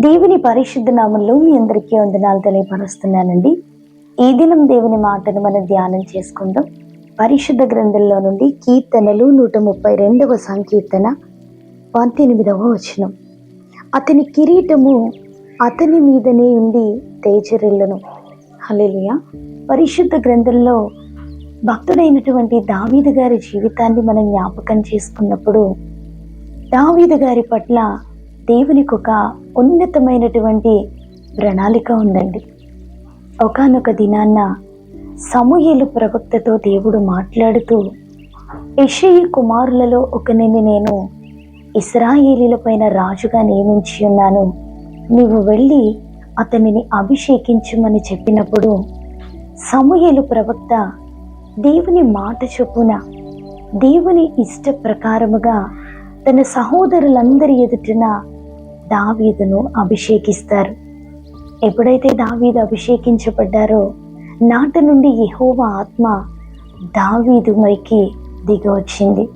దేవుని పరిశుద్ధ నామంలో మీ అందరికీ వందనాలు తెలియపరుస్తున్నానండి. ఈ దినం దేవుని మాటను మనం ధ్యానం చేసుకుందాం. పరిశుద్ధ గ్రంథంలో నుండి కీర్తనలు నూట ముప్పై రెండవ సంకీర్తన పంతొమ్మిదవ వచనం. అతని కిరీటము అతని మీదనే ఉండి తేజరిల్లను. హల్లెలూయా. పరిశుద్ధ గ్రంథంలో భక్తుడైనటువంటి దావీదు గారి జీవితాన్ని మనం జ్ఞాపకం చేసుకున్నప్పుడు దావీదు గారి పట్ల దేవునికి ఒక ఉన్నతమైనటువంటి ప్రణాళిక ఉందండి. ఒకానొక దినాన్న సమూహలు ప్రవక్తతో దేవుడు మాట్లాడుతూ ఇషయి కుమారులలో ఒకనిని నేను ఇస్రాయేలీల పైన రాజుగా నియమించి ఉన్నాను. నీవు వెళ్ళి అతనిని అభిషేకించమని చెప్పినప్పుడు సమూహలు ప్రవక్త దేవుని మాట చొప్పున దేవుని ఇష్ట ప్రకారముగా తన సహోదరులందరి ఎదుటిన దావీదును అభిషేకిస్తారు. ఎప్పుడైతే దావీదు అభిషేకించబడ్డారో నాటి నుండి యెహోవా ఆత్మ దావీదు మైకి దిగి వచ్చింది.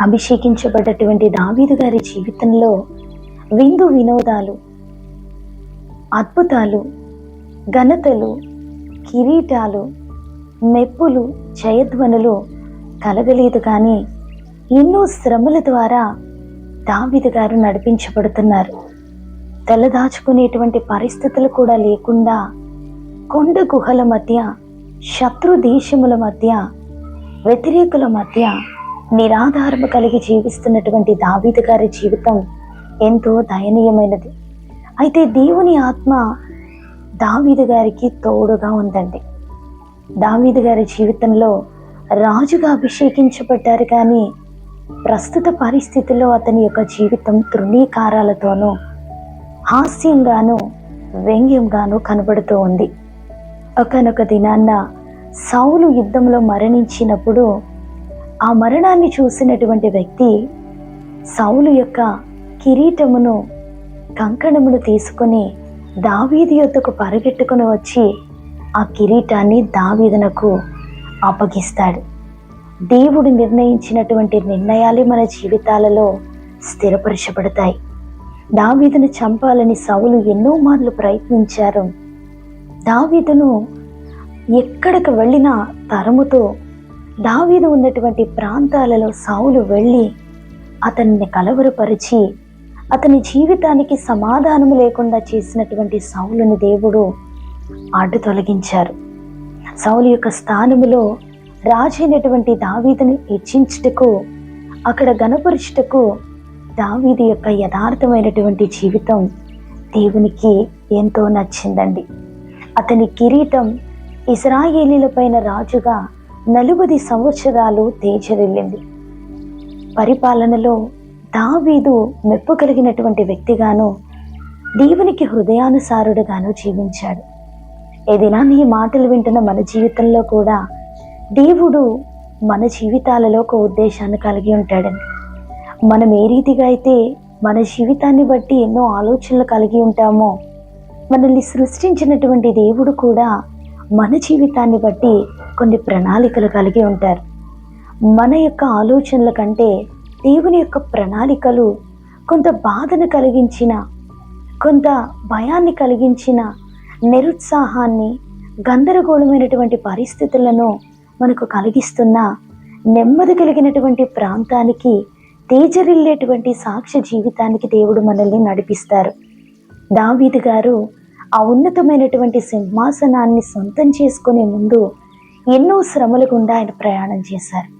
అభిషేకించబడ్డటువంటి దావీదు గారి జీవితంలో విందు వినోదాలు అద్భుతాలు ఘనతలు కిరీటాలు మెప్పులు జయధ్వనులు కలగలేదు కానీ ఎన్నో శ్రమల ద్వారా దావీదు గారు నడిపించబడుతున్నారు. తలదాచుకునేటువంటి పరిస్థితులు కూడా లేకుండా కొండ గుహల మధ్య శత్రు దేశముల మధ్య వ్యతిరేకుల మధ్య నిరాధారము కలిగి జీవిస్తున్నటువంటి దావీదు గారి జీవితం ఎంతో దయనీయమైనది. అయితే దేవుని ఆత్మ దావీదు గారికి తోడుగా ఉందండి. దావీదు గారి జీవితంలో రాజుగా అభిషేకించబడ్డారు కానీ ప్రస్తుత పరిస్థితుల్లో అతని యొక్క జీవితం తృణీకారాలతోనూ హాస్యంగానూ వ్యంగ్యంగానూ కనబడుతూ ఉంది. ఒకనొక దినాన్న సౌలు యుద్ధంలో మరణించినప్పుడు ఆ మరణాన్ని చూసినటువంటి వ్యక్తి సౌలు యొక్క కిరీటమును కంకణమును తీసుకొని దావీది యొద్దకు పరిగెట్టుకుని వచ్చి ఆ కిరీటాన్ని దావీదునకు అప్పగిస్తాడు. దేవుడు నిర్ణయించినటువంటి నిర్ణయాలే మన జీవితాలలో స్థిరపరచబడతాయి. దావీదును చంపాలని సౌలు ఎన్నో మార్లు ప్రయత్నించారు. దావీదును ఎక్కడికి వెళ్ళినా తరముతో దావీదు ఉన్నటువంటి ప్రాంతాలలో సౌలు వెళ్ళి అతన్ని కలవరపరిచి అతని జీవితానికి సమాధానం లేకుండా చేసినటువంటి సౌలుని దేవుడు అడ్డు తొలగించారు. సౌలు యొక్క స్థానములో రాజైనటువంటి దావీదుని హెచ్చించుటకు అక్కడ గణపరుచుటకు దావీదు యొక్క యథార్థమైనటువంటి జీవితం దేవునికి ఎంతో నచ్చిందండి. అతని కిరీటం ఇస్రాయేలీలపైన రాజుగా నలుబది సంవత్సరాలు తేజరిల్లింది. పరిపాలనలో దావీదు మెప్పు కలిగినటువంటి వ్యక్తిగాను దేవునికి హృదయానుసారుడుగాను జీవించాడు. ఏదైనా నీ మాటలు వింటున్న మన జీవితంలో కూడా దేవుడు మన జీవితాలలో ఒక ఉద్దేశాన్ని కలిగి ఉంటాడండి మనం ఏ రీతిగా అయితే మన జీవితాన్ని బట్టి ఎన్నో ఆలోచనలు కలిగి ఉంటామో మనల్ని సృష్టించినటువంటి దేవుడు కూడా మన జీవితాన్ని బట్టి కొన్ని ప్రణాళికలు కలిగి ఉంటారు. మన యొక్క ఆలోచనల కంటే దేవుని యొక్క ప్రణాళికలు కొంత బాధను కలిగించిన కొంత భయాన్ని కలిగించిన నిరుత్సాహాన్ని గందరగోళమైనటువంటి పరిస్థితులను మనకు కలిగిస్తున్న నెమ్మది కలిగినటువంటి ప్రాంతానికి తేజరిల్లేటువంటి సాక్ష్య జీవితానికి దేవుడు మనల్ని నడిపిస్తారు. దావీదు గారు ఆ ఉన్నతమైనటువంటి సింహాసనాన్ని సొంతం చేసుకునే ముందు ఎన్నో శ్రమల గుండా ఆయన ప్రయాణం చేశారు.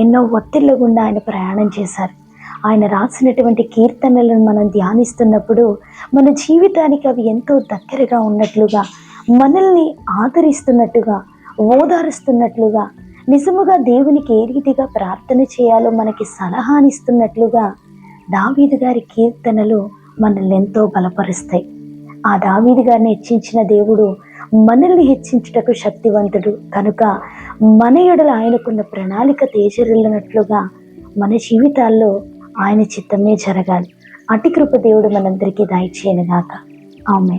ఎన్నో ఒత్తిళ్ళ గుండా ఆయన ప్రయాణం చేశారు. ఆయన రాసినటువంటి కీర్తనలను మనం ధ్యానిస్తున్నప్పుడు మన జీవితానికి అవి ఎంతో దగ్గరగా ఉన్నట్లుగా మనల్ని ఆదరిస్తున్నట్టుగా ఓదారుస్తున్నట్లుగా నిజముగా దేవునికి ఏ రీతిగా ప్రార్థన చేయాలో మనకి సలహానిస్తున్నట్లుగా దావీదు గారి కీర్తనలు మనల్ని ఎంతో బలపరుస్తాయి. ఆ దావీదు గారిని హెచ్చించిన దేవుడు మనల్ని హెచ్చించుటకు శక్తివంతుడు. కనుక మన ఎడల ఆయనకున్న ప్రణాళిక తేజరిల్లినట్లుగా మన జీవితాల్లో ఆయన చిత్తమే జరగాలి. అటి కృప దేవుడు మనందరికీ దయచేయనుగాక. ఆమె